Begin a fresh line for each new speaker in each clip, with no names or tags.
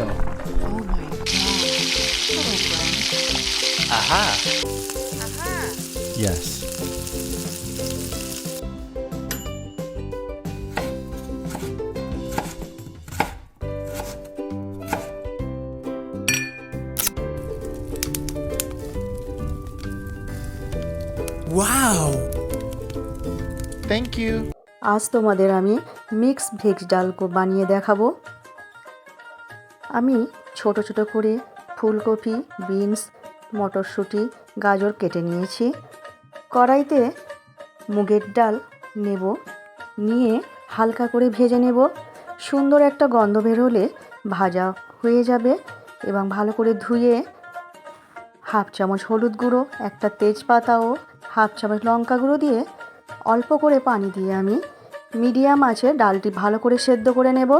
go.
Oh my god. Hello, friend.
Aha!
Aha!
Yes. Wow! Thank you.
আজ তোমাদের আমি mix veg ডাল কো- বানিয়ে দেখাবো আমি ছোট ছোট করে ফুলকপি, বিনস, মটরশুঁটি, গাজর কেটে নিয়েছি। কড়াইতে মুগের ডাল নেব, নিয়ে হালকা করে ভেজে নেব। সুন্দর একটা গন্ধ বের হলে ভাজা হয়ে যাবে এবং ভালো করে ধুয়ে হাফ চামচ হলুদ গুঁড়ো, একটা তেজপাতা ও হাফ চামচ লঙ্কা গুঁড়ো দিয়ে অল্প করে পানি দিয়ে আমি মিডিয়াম আছে ডালটি ভালো করে সেদ্ধ করে নেব।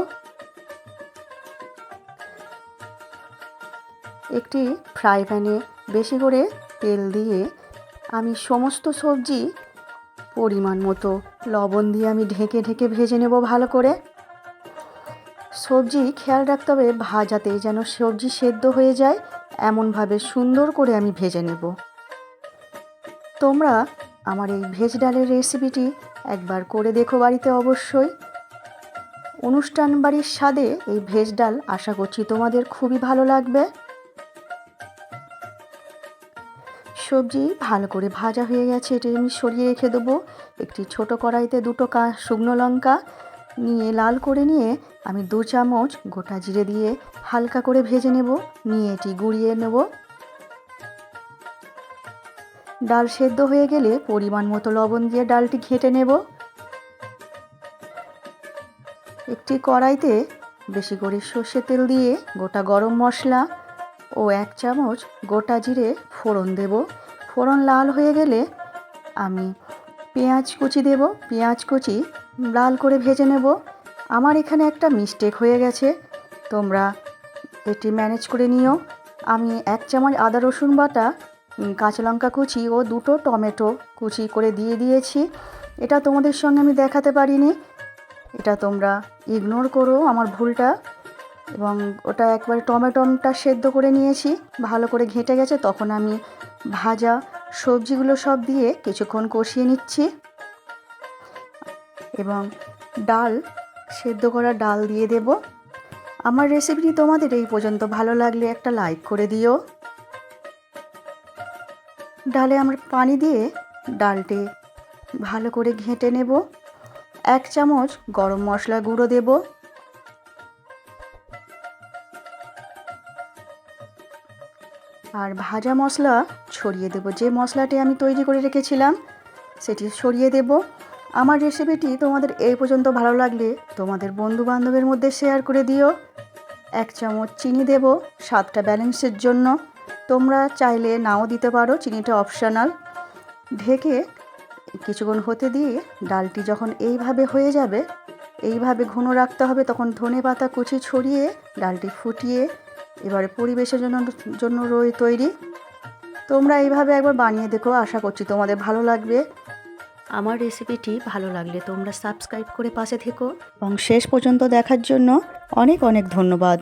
একটি ফ্রাই প্যানে বেশি করে তেল দিয়ে আমি সমস্ত সবজি পরিমাণ মতো লবণ দিয়ে আমি ঢেকে ঢেকে ভেজে নেব ভালো করে। সবজি খেয়াল রাখতে হবে ভাজাতে যেন সবজি সেদ্ধ হয়ে যায়, এমনভাবে সুন্দর করে আমি ভেজে নেব। তোমরা আমার এই ভেজ ডালের রেসিপিটি একবার করে দেখো বাড়িতে অবশ্যই। অনুষ্ঠান বাড়ির স্বাদে এই ভেজ ডাল আশা করছি তোমাদের খুবই ভালো লাগবে। সবজি ভালো করে ভাজা হয়ে গেছে, এটি আমি সরিয়ে রেখে দেবো। একটি ছোট কড়াইতে দুটো কা শুকনো লঙ্কা নিয়ে লাল করে নিয়ে আমি দু চামচ গোটা জিরে দিয়ে হালকা করে ভেজে নেব, নিয়ে এটি গুঁড়িয়ে নেব। ডাল সেদ্ধ হয়ে গেলে পরিমাণ মতো লবণ দিয়ে ডালটি ঘেঁটে নেব। একটি কড়াইতে বেশি করে সর্ষে তেল দিয়ে গোটা গরম মশলা ও এক চামচ গোটা জিরে ফোড়ন দেব। ফোড়ন লাল হয়ে গেলে আমি পেঁয়াজ কুচি দেব। পেঁয়াজ কুচি লাল করে ভেজে নেব। আমার এখানে একটা মিস্টেক হয়ে গেছে। তোমরা এটি ম্যানেজ করে নিও। আমি এক চামচ আদা, রসুন বাটা কাঁচা লঙ্কা কুচি ও দুটো টমেটো কুচি করে দিয়ে দিয়েছি। এটা তোমাদের সঙ্গে আমি দেখাতে পারিনি। এটা তোমরা ইগনোর করো আমার ভুলটা। এবং ওটা একবারে টমেটোটা সেদ্ধ করে নিয়েছি। ভালো করে ঘেঁটে গেছে, তখন আমি ভাজা সবজিগুলো সব দিয়ে কিছুক্ষণ কষিয়ে নিচ্ছি। এবং ডাল, সেদ্ধ করা ডাল দিয়ে দেব। আমার রেসিপিটি তোমাদের এই পর্যন্ত ভালো লাগলে একটা লাইক করে দিও। ডালে আমরা পানি দিয়ে ডালটি ভালো করে ঘেঁটে নেব। এক চামচ গরম মশলা গুঁড়ো দেব। আর ভাজা মশলা ছড়িয়ে দেব। যে মশলাটি আমি তৈরি করে রেখেছিলাম, সেটি ছড়িয়ে দেব। আমার রেসিপিটি তোমাদের এই পর্যন্ত ভালো লাগলে তোমাদের বন্ধু বান্ধবের মধ্যে শেয়ার করে দিও। এক চামচ চিনি দেব, স্বাদটা ব্যালেন্সের জন্য। তোমরা চাইলে নাও দিতে পারো, চিনিটা অপশনাল। ঢেকে কিছুক্ষণ হতে দিয়ে ডালটি যখন এইভাবে হয়ে যাবে, এইভাবে ঘন রাখতে হবে, তখন ধনে পাতা কুচি ছড়িয়ে ডালটি ফুটিয়ে এবারে পরিবেশের জন্য জন্য রই তৈরি। তোমরা এইভাবে একবার বানিয়ে দেখো আশা করছি তোমাদের ভালো লাগবে। আমার রেসিপিটি ভালো লাগলে তোমরা সাবস্ক্রাইব করে পাশে থেকো। এবং শেষ পর্যন্ত দেখার জন্য অনেক অনেক ধন্যবাদ।